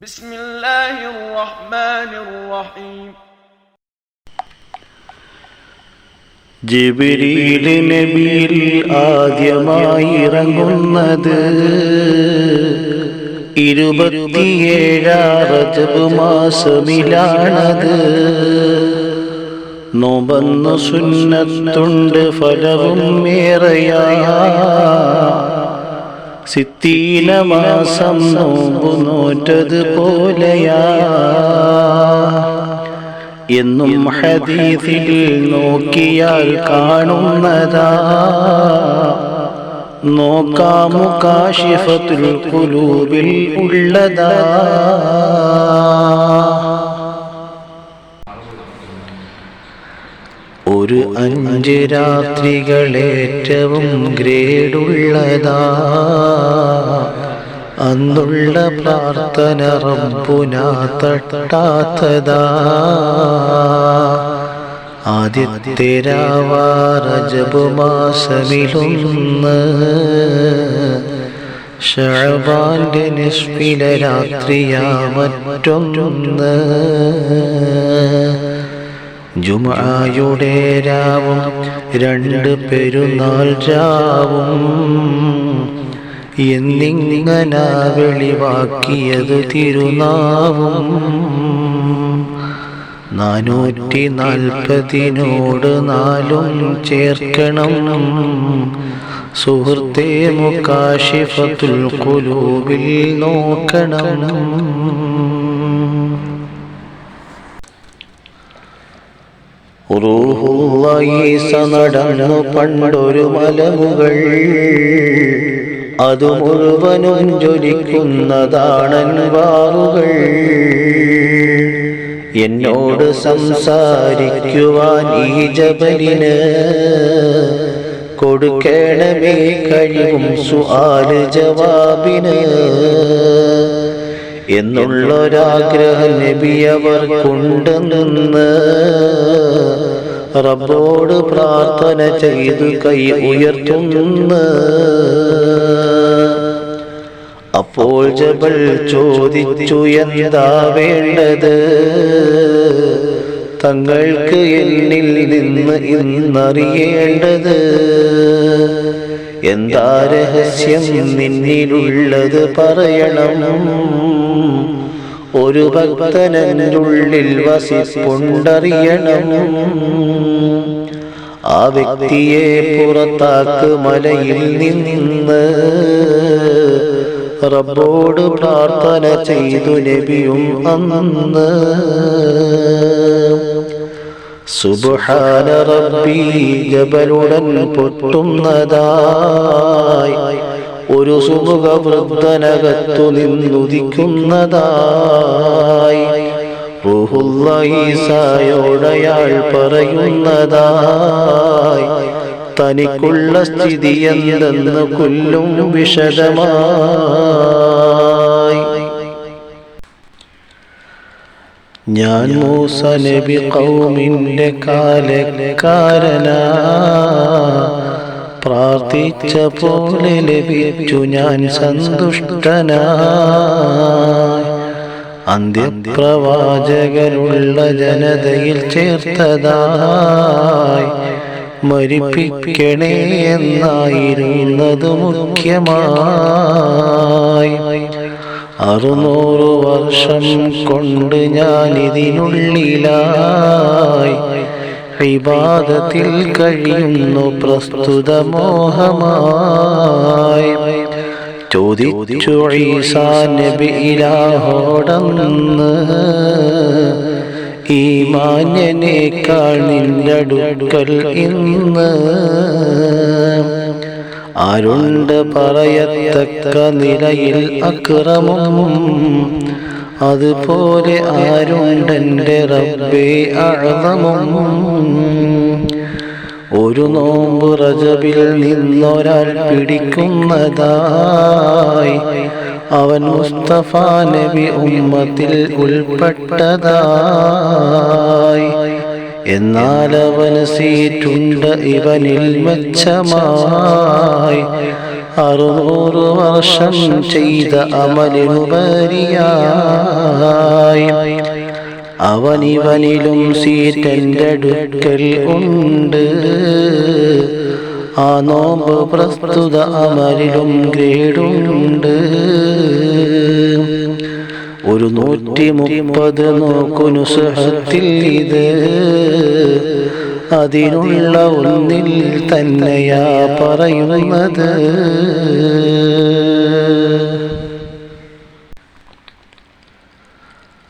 بسم الله الرحمن الرحيم ജിബിരിയിലെ നബിയിൽ ആദ്യമായി ഇറങ്ങുന്നത് ഇരുപത്തിയേഴാം റജബ് മാസമിലാണത് നോമ്പന്നു സുന്നത്തുണ്ട് ഫലവും ഏറെയാ സിത്തീന മാസം നോമ്പു നോറ്റത് പോലെയാ. എന്നും ഹദീസിൽ നോക്കിയാൽ കാണുന്നതാ. നോക്കാമു കാശിഫത്തുൽ കുലൂബിൽ ഉള്ളതാ. രാത്രികളേറ്റവും ഗ്രേഡുള്ളതാ. അന്നുള്ള പ്രാർത്ഥന റബ്ബുന തട്ടാത്തതാ. ആദ്യത്തെ രാവാറജബ് മാസമിലൊന്ന്. ഷഴബാന്റെ നിഷ്പില രാത്രിയാ മറ്റൊന്ന്. ജുമായുടെ രാവും രണ്ട് പെരുന്നാൾ രാവും. എന്നിങ്ങന വെളിവാക്കിയത് തിരുനാവും. നാനൂറ്റി നാൽപ്പതിനോട് നാലും ചേർക്കണം. സുഹൃത്തെ മുക്കാശിഫത്തുൽ കുലൂബിൽ നോക്കണം. റൂഹുള്ളീസ നടന്നു പണ്ടൊരു മലമുകൾ. അത് മുഴുവനും ജ്വലിക്കുന്നതാണൻ വാറുകൾ എന്നോട് സംസാരിക്കുവാൻ ഈ ജബലിന് കൊടുക്കണമേ കഴിവും സുആൽ ജവാബിന്. എന്നുള്ളൊരാഗ്രഹ നബി അവർക്കുണ്ടെന്ന് റബ്ബോട് പ്രാർത്ഥന ചെയ്ത് കൈ ഉയർത്തുന്നു. അപ്പോൾ ജബൽ ചോദിച്ചു എന്താ വേണ്ടത്? തങ്ങൾക്ക് എന്നിൽ നിന്ന് ഇന്നറിയേണ്ടത്? എന്താ രഹസ്യം നിന്നിലുള്ളത് പറയണം. ഒരു ഭക്തനുള്ളിൽ വസിപ്പുണ്ടറിയണം. ആ വ്യക്തിയെ പുറത്താക്ക് മലയിൽ നിന്ന് റബ്ബോട് പ്രാർത്ഥന ചെയ്തു നബിയും അന്ന്. സുബ്ഹാന റബ്ബി ജബലുടൻ പൊട്ടുന്നതായി. ഒരു സുമുഖ വൃദ്ധനകത്തു നിന്നുദിക്കുന്നതായി ഈസായോടയാൾ പറയുന്നതായി. തനിക്കുള്ള സ്ഥിതി എന്തെന്ന് കൊല്ലും വിശദമായി ഞാൻ മൂസ നബി കൗമിന്റെ കാലക്കാരനാ. പ്രാർത്ഥിച്ച പോലെ ലഭിച്ചു ഞാൻ സന്തുഷ്ടനായി. അന്ത്യപ്രവാചകരുള്ള ജനതയിൽ ചേർത്തതായി. മരിപ്പിക്കണേ എന്നായിരുന്നത് മുഖ്യമായി. അറുന്നൂറ് വർഷം കൊണ്ട് ഞാൻ ഇതിനുള്ളിലായി വിവാദത്തിൽ കഴിയുന്നു പ്രസ്തുത മോഹമായി. ചോദിച്ചു ഈസാ നബി ഇലാഹോടന്ന് ഈ മാന്യനേക്കാൾ നിന്നടുക്കൽ ഇന്ന് ആരുണ്ട് പറയത്തക്ക നിലയിൽ അക്രമം? അതുപോലെ ആരുണ്ടെന്റെ റബ്ബേ അഴതമും ഒരു നോമ്പ് റജബിൽ നിന്നൊരാൾ പിടിക്കുന്നതായി. അവൻ മുസ്തഫ നബി ഉമ്മത്തിൽ ഉൾപ്പെട്ടതായി. എന്നാൽ അവൻ സീറ്റുണ്ട് ഇവനിൽ മെച്ചമായി. അറുനൂറ് വർഷം ചെയ്ത അമലിനുപരിയായി അവനിവനിലും സീറ്റന്റെ അടുക്കൽ ഉണ്ട്. ആ നോമ്പ് പ്രസ്തുത അമലിലും ഗ്രേഡുണ്ട്. ഒരു നൂറ്റി മുപ്പത് നോക്കുനു സുഹത്തിൽ ഇത്. അതിനുള്ള ഒന്നിൽ തന്നെയാ പറയുന്നത്.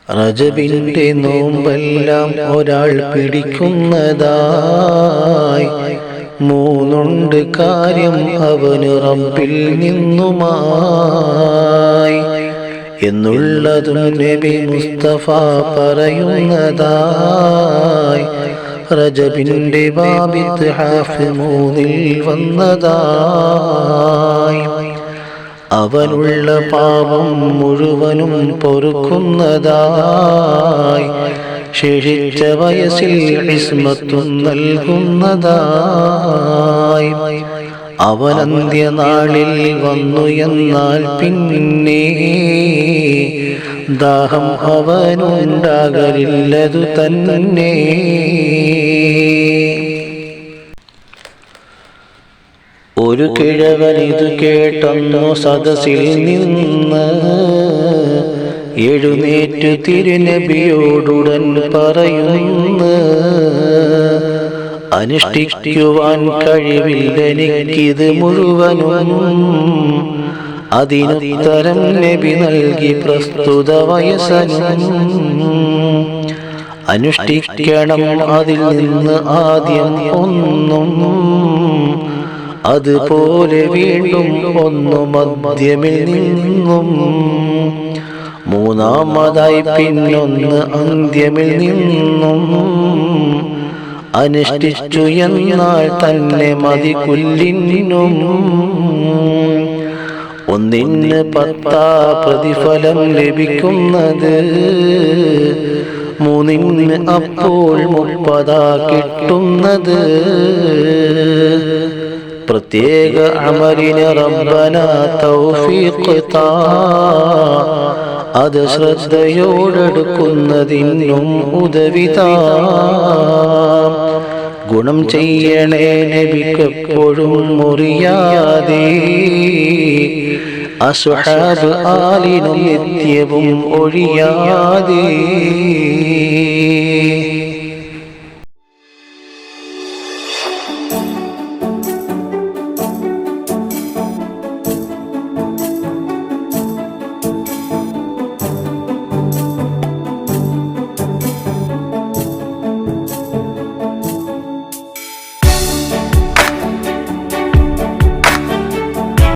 റജബിന്റെ നോമ്പെല്ലാം ഒരാൾ പിടിക്കുന്നതായി മൂന്നുണ്ട് കാര്യം അവന് റബ്ബിൽ നിന്നുമായി എന്നുള്ളതും നബി മുസ്തഫ പറയുന്നതായി റജബിന്റെ ബാബിത്ത് ഹാഫ് വന്നതായി. അവനുള്ള പാപം മുഴുവനും പൊറുക്കുന്നതായി. ശേഷിച്ച വയസ്സിൽ ഇസ്മത്തും നൽകുന്നതായി. അവനന്ത്യനാളിൽ വന്നു എന്നാൽ പിന്നെ ദാഹം അവനുണ്ടാകലില്ലതു തന്നെ ഒരു കിഴവൻ ഇത് കേട്ടൊന്നു സദസ്സിൽ നിന്ന് എഴുന്നേറ്റു തിരുനബിയോടുടൻ പറയുന്നു അനുഷ്ഠിക്കുവാൻ കഴിവില്ലെനിക്കിത് മുഴുവനും. അതിനുത്തരം നബി നൽകി പ്രസ്തുത വയസ്സനും. അനുഷ്ഠിക്കണം അതിൽ നിന്ന് ആദ്യം ഒന്നും. അതുപോലെ വീണ്ടും ഒന്നു മധ്യമിൽ നിന്നും മൂന്നാമതായി പിന്നൊന്ന് അന്ത്യമിൽ നിന്നും അനുഷ്ഠിച്ചു എന്നാൽ തന്നെ മതി കുല്ലിനും ഒന്നിന് പത്താ പ്രതിഫലം ലഭിക്കുന്നത്. മൂന്നിന് അപ്പോൾ മുപ്പതാ കിട്ടുന്നത്. പ്രത്യേക അമലിന് റബ്ബന തൗഫീഖ് താ. അത് ശ്രദ്ധയോടെടുക്കുന്നതിനും ഉദവിതാ ഗുണം ചെയ്യണേ നബിക്കെപ്പോഴും മുറിയാതെ. അസുഹാബ് ആലിനും നിത്യവും ഒഴിയാതെ.